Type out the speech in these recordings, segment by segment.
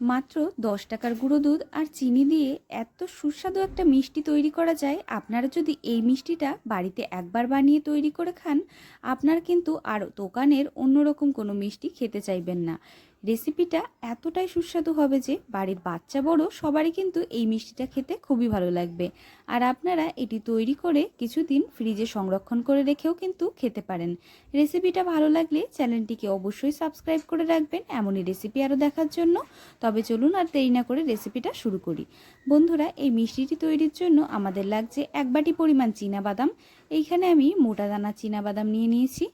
মাত্র দশ টাকার গুঁড়ো দুধ আর চিনি দিয়ে এত সুস্বাদু একটা মিষ্টি তৈরি করা যায়, আপনারা যদি এই মিষ্টিটা বাড়িতে একবার বানিয়ে তৈরি করে খান, আপনার কিন্তু আর দোকানের অন্যরকম কোনো মিষ্টি খেতে চাইবেন না। রেসিপিটা এতটাই সুস্বাদু হবে যে বাড়ির বাচ্চা বড় সবারই কিন্তু এই মিষ্টিটা খেতে খুবই ভালো লাগবে। আর আপনারা এটি তৈরি করে কিছুদিন ফ্রিজে সংরক্ষণ করে রেখেও কিন্তু খেতে পারেন। রেসিপিটা ভালো লাগলে চ্যানেলটিকে অবশ্যই সাবস্ক্রাইব করে রাখবেন এমনই রেসিপি আরও দেখার জন্য। তবে চলুন আর দেরি না করে রেসিপিটা শুরু করি। বন্ধুরা, এই মিষ্টিটি তৈরির জন্য আমাদের লাগছে এক বাটি পরিমাণ বাদাম এইখানে আমি মোটা দানা বাদাম নিয়ে নিয়েছি।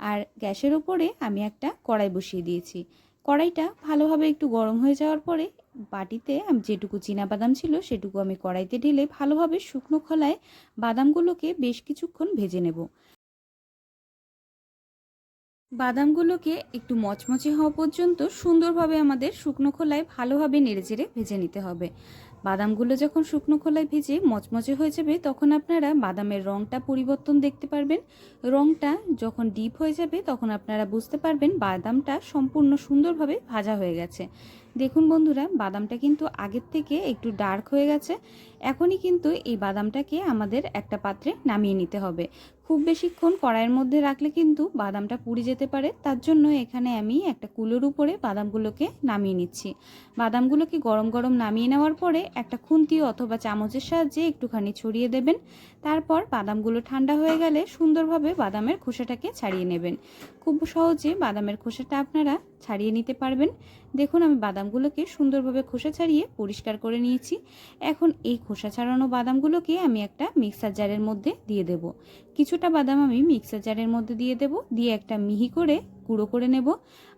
আর গ্যাসের ওপরে আমি একটা কড়াই বসিয়ে দিয়েছি। কড়াইটা ভালোভাবে একটু গরম হয়ে যাওয়ার পরে বাটিতে যেটুকু বাদাম ছিল সেটুকু আমি কড়াইতে ঢেলে ভালোভাবে শুকনো খোলায় বাদামগুলোকে বেশ কিছুক্ষণ ভেজে নেব। বাদামগুলোকে একটু মচমচে হওয়া পর্যন্ত সুন্দরভাবে আমাদের শুকনো খোলায় ভালোভাবে নেড়ে চেড়ে ভেজে নিতে হবে। বাদামগুলো যখন শুকনো খোলায় ভেজে মচমচে হয়ে যাবে, তখন আপনারা বাদামের রঙটা পরিবর্তন দেখতে পারবেন। রঙটা যখন ডিপ হয়ে যাবে, তখন আপনারা বুঝতে পারবেন বাদামটা সম্পূর্ণ সুন্দরভাবে ভাজা হয়ে গেছে। দেখুন বন্ধুরা, বাদামটা কিন্তু আগের থেকে একটু ডার্ক হয়ে গেছে। এখনই কিন্তু এই বাদামটাকে আমাদের একটা পাত্রে নামিয়ে নিতে হবে। খুব বেশিক্ষণ কড়াইয়ের মধ্যে রাখলে কিন্তু বাদামটা পুড়ে যেতে পারে। তার জন্য এখানে আমি একটা কুলোর উপরে বাদামগুলোকে নামিয়ে নিচ্ছি। বাদামগুলোকে গরম গরম নামিয়ে নেওয়ার পরে একটা খুন্তি অথবা চামচের সাহায্যে একটুখানি ছড়িয়ে দেবেন। তারপর বাদামগুলো ঠান্ডা হয়ে গেলে সুন্দরভাবে বাদামের খোসাটাকে ছাড়িয়ে নেবেন। খুব সহজে বাদামের খোসাটা আপনারা ছাড়িয়ে নিতে পারবেন। দেখুন আমি বাদামগুলোকে সুন্দরভাবে খোসা ছাড়িয়ে পরিষ্কার করে নিয়েছি। এখন এই খোসা ছাড়ানো বাদামগুলোকে আমি একটা মিক্সার জারের মধ্যে দিয়ে দেব। কিছুটা বাদাম আমি মিক্সার জারের মধ্যে দিয়ে দেব, দিয়ে একটা মিহি করে গুঁড়ো করে নেব।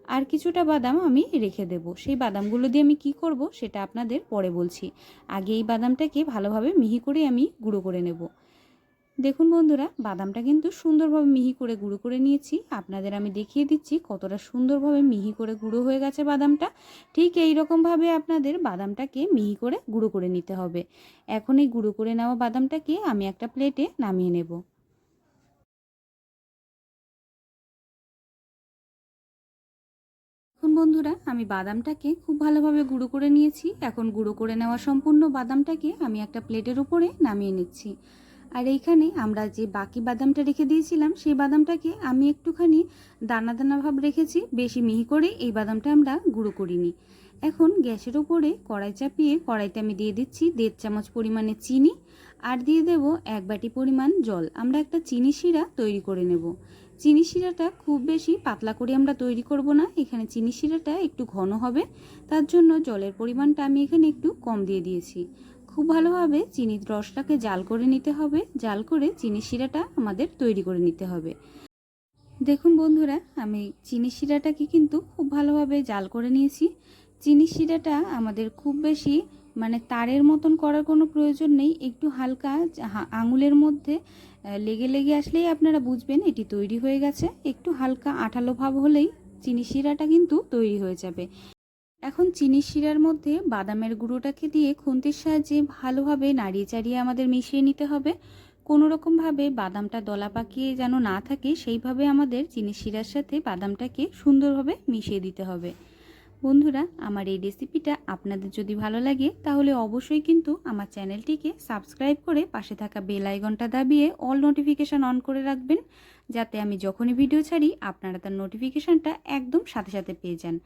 আর কিছুটা বাদাম আমি রেখে দেব। সেই বাদামগুলো দিয়ে আমি কি করব সেটা আপনাদের পরে বলছি। আগে এই বাদামটাকে ভালোভাবে মিহি করে আমি গুঁড়ো করে নেব। দেখুন বন্ধুরা, বাদামটা কিন্তু সুন্দরভাবে মিহি করে গুঁড়ো করে নিয়েছি। আপনাদের আমি দেখিয়ে দিচ্ছি কতটা সুন্দরভাবে মিহি করে গুঁড়ো হয়ে গেছে বাদামটা। ঠিক এই রকমভাবে আপনাদের বাদামটাকে মিহি করে গুঁড়ো করে নিতে হবে। এখন এই গুঁড়ো করে নেওয়া বাদামটাকে আমি একটা প্লেটে নামিয়ে নেব। বন্ধুরা, আমি বাদামটাকে খুব ভালোভাবে গুঁড়ো করে নিয়েছি। এখন গুঁড়ো করে নেওয়া সম্পূর্ণ বাদামটাকে আমি একটা প্লেটের উপরে নামিয়ে নিচ্ছি। আর এইখানে আমরা যে বাকি বাদামটা রেখে দিয়েছিলাম, সেই বাদামটাকে আমি একটুখানি দানা দানা ভাব রেখেছি, বেশি মিহি করে এই বাদামটা আমরা গুঁড়ো করিনি। এখন গ্যাসের ওপরে কড়াই চাপিয়ে কড়াইতে আমি দিয়ে দিচ্ছি দেড় চামচ পরিমাণে চিনি, আর দিয়ে দেব এক বাটি পরিমাণ জল। আমরা একটা চিনি শিরা তৈরি করে নেব। চিনি শিরাটা খুব বেশি পাতলা করে আমরা তৈরি করব না। এখানে চিনি শিরাটা একটু ঘন হবে। তার জন্য জলের পরিমাণটা আমি এখানে একটু কম দিয়ে দিয়েছি। খুব ভালোভাবে চিনির রসটাকে জাল করে নিতে হবে। জাল করে চিনি শিরাটা আমাদের তৈরি করে নিতে হবে। দেখুন বন্ধুরা, আমি চিনি শিরাটাকে কিন্তু খুব ভালোভাবে জাল করে নিয়েছি। চিনি শিরাটা আমাদের খুব বেশি মানে তারের মতন করার কোনো প্রয়োজন নেই। একটু হালকা আঙুলের মধ্যে লেগে লেগে আসলেই আপনারা বুঝবেন এটি তৈরি হয়ে গেছে। একটু হালকা আঠালো ভাব হলেই চিনি শিরাটা কিন্তু তৈরি হয়ে যাবে। এখন চিনি শিরার মধ্যে বাদামের গুঁড়োটাকে দিয়ে খুন্তির সাহায্যে ভালোভাবে নাড়িয়ে চাড়িয়ে আমাদের মিশিয়ে নিতে হবে। কোনো রকমভাবে বাদামটা দলা পাকিয়ে যেন না থাকে, সেইভাবে আমাদের চিনি শিরার সাথে বাদামটাকে সুন্দরভাবে মিশিয়ে দিতে হবে। বন্ধুরা, আমার এই রেসিপিটা আপনাদের যদি ভালো লাগে, তাহলে অবশ্যই কিন্তু আমার চ্যানেলটিকে সাবস্ক্রাইব করে পাশে থাকা বেল আইকনটা দাবিয়ে অল নোটিফিকেশান অন করে রাখবেন, যাতে আমি যখনই ভিডিও ছাড়ি, আপনারা তার নোটিফিকেশানটা একদম সাথে সাথে পেয়ে যান।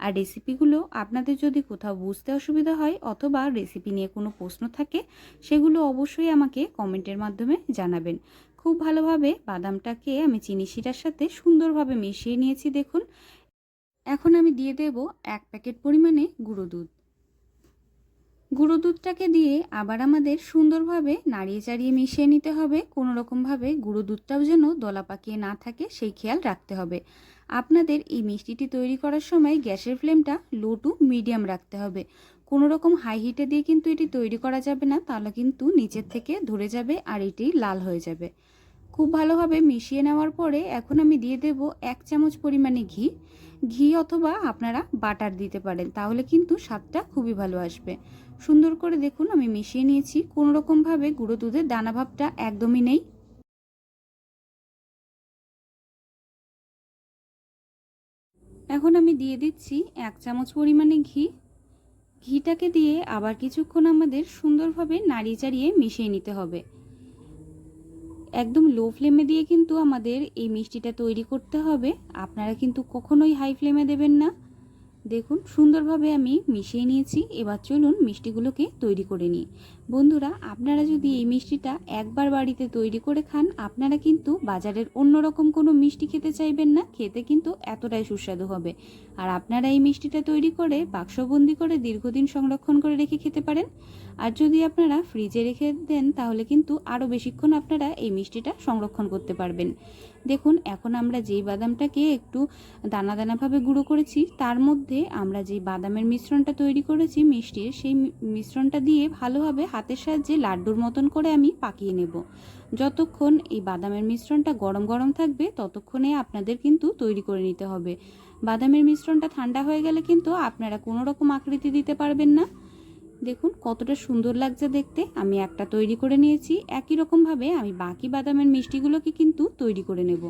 আর রেসিপিগুলো আপনাদের যদি কোথাও বুঝতে অসুবিধা হয় অথবা রেসিপি নিয়ে কোনো প্রশ্ন থাকে, সেগুলো অবশ্যই আমাকে কমেন্টের মাধ্যমে জানাবেন। খুব ভালোভাবে বাদামটাকে আমি চিনি শিরার সাথে সুন্দরভাবে মিশিয়ে নিয়েছি দেখুন এখন আমি দিয়ে দেব এক প্যাকেট পরিমাণে গুঁড়ো দুধ। গুঁড়ো দুধটাকে দিয়ে আবার আমাদের সুন্দরভাবে নাড়িয়ে চাড়িয়ে মিশিয়ে নিতে হবে। কোনো রকমভাবে গুঁড়ো দুধটাও যেন দলা পাকিয়ে না থাকে, সেই খেয়াল রাখতে হবে। আপনাদের এই মিষ্টিটি তৈরি করার সময় গ্যাসের ফ্লেমটা লো টু মিডিয়াম রাখতে হবে। কোনো রকম হাই হিটে দিয়ে কিন্তু এটি তৈরি করা যাবে না, তাহলে কিন্তু নিচের থেকে ধরে যাবে আর এটি লাল হয়ে যাবে। খুব ভালোভাবে মিশিয়ে নেওয়ার পরে এখন আমি দিয়ে দেব এক চামচ পরিমাণে ঘি। ঘি অথবা আপনারা বাটার দিতে পারেন, তাহলে কিন্তু স্বাদটা খুবই ভালো আসবে। সুন্দর করে দেখুন, আমি মিশিয়ে নিয়েছি। কোনো রকমভাবে গুঁড়ো দুধের দানা ভাবটা একদমই নেই। এখন আমি দিয়ে দিচ্ছি এক চামচ পরিমাণে ঘি। ঘিটাকে দিয়ে আবার কিছুক্ষণ আমাদের সুন্দরভাবে নাড়িয়ে চাড়িয়ে মিশিয়ে নিতে হবে। একদম লো ফ্লেমে দিয়ে কিন্তু আমাদের এই মিষ্টিটা তৈরি করতে হবে। আপনারা কিন্তু কখনোই হাই ফ্লেমে দেবেন না। দেখুন, সুন্দরভাবে আমি মিশিয়ে নিয়েছি। এবার চলুন মিষ্টিগুলোকে তৈরি করে নিই। বন্ধুরা, আপনারা যদি এই মিষ্টিটা একবার বাড়িতে তৈরি করে খান, আপনারা কিন্তু বাজারের অন্যরকম কোনো মিষ্টি খেতে চাইবেন না, খেতে কিন্তু এতটাই সুস্বাদু হবে। আর আপনারা এই মিষ্টিটা তৈরি করে বাক্সবন্দি করে দীর্ঘদিন সংরক্ষণ করে রেখে খেতে পারেন। আর যদি আপনারা ফ্রিজে রেখে দেন, তাহলে কিন্তু আরও বেশিক্ষণ আপনারা এই মিষ্টিটা সংরক্ষণ করতে পারবেন। দেখুন, এখন আমরা যেই বাদামটাকে একটু দানা দানাভাবে গুঁড়ো করেছি, তার মধ্যে আমরা যেই বাদামের মিশ্রণটা তৈরি করেছি মিষ্টির, সেই মিশ্রণটা দিয়ে ভালোভাবে হাতের সাহায্যে লাড্ডুর মতন করে আমি পাকিয়ে নেব। যতক্ষণ এই বাদামের মিশ্রণটা গরম গরম থাকবে, ততক্ষণে আপনাদের কিন্তু তৈরি করে নিতে হবে। বাদামের মিশ্রণটা ঠান্ডা হয়ে গেলে কিন্তু আপনারা কোনো রকম আকৃতি দিতে পারবেন না। দেখুন কতটা সুন্দর লাগছে দেখতে। আমি একটা তৈরি করে নিয়েছি। একই রকমভাবে আমি বাকি বাদামের মিষ্টিগুলোকে কিন্তু তৈরি করে নেব।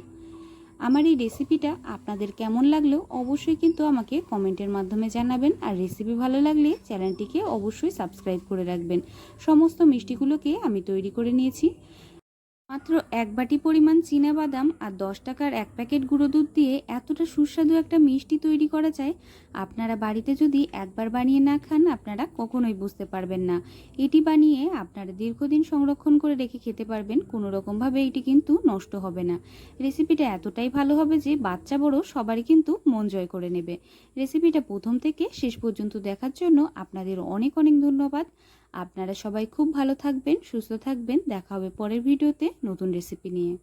আমার এই রেসিপিটা আপনাদের কেমন লাগল অবশ্যই কিন্তু আমাকে কমেন্টের মাধ্যমে জানাবেন। আর রেসিপি ভালো লাগলে চ্যানেলটিকে অবশ্যই সাবস্ক্রাইব করে রাখবেন। সমস্ত মিষ্টিগুলোকে আমি তৈরি করে নিয়েছি। মাত্র এক বাটি পরিমাণ চীনা বাদাম আর দশ টাকার এক প্যাকেট গুঁড়ো দুধ দিয়ে এতটা সুস্বাদু একটা মিষ্টি তৈরি করা যায়, আপনারা বাড়িতে যদি একবার বানিয়ে না খান, আপনারা কখনোই বুঝতে পারবেন না। এটি বানিয়ে আপনারা দীর্ঘদিন সংরক্ষণ করে রেখে খেতে পারবেন, কোনো রকমভাবে এটি কিন্তু নষ্ট হবে না। রেসিপিটা এতটাই ভালো হবে যে বাচ্চা বড় সবারই কিন্তু মন জয় করে নেবে। রেসিপিটা প্রথম থেকে শেষ পর্যন্ত দেখার জন্য আপনাদের অনেক অনেক ধন্যবাদ। আপনারা সবাই খুব ভালো থাকবেন সুস্থ থাকবেন। দেখা হবে পরের ভিডিওতে নতুন রেসিপি নিয়ে।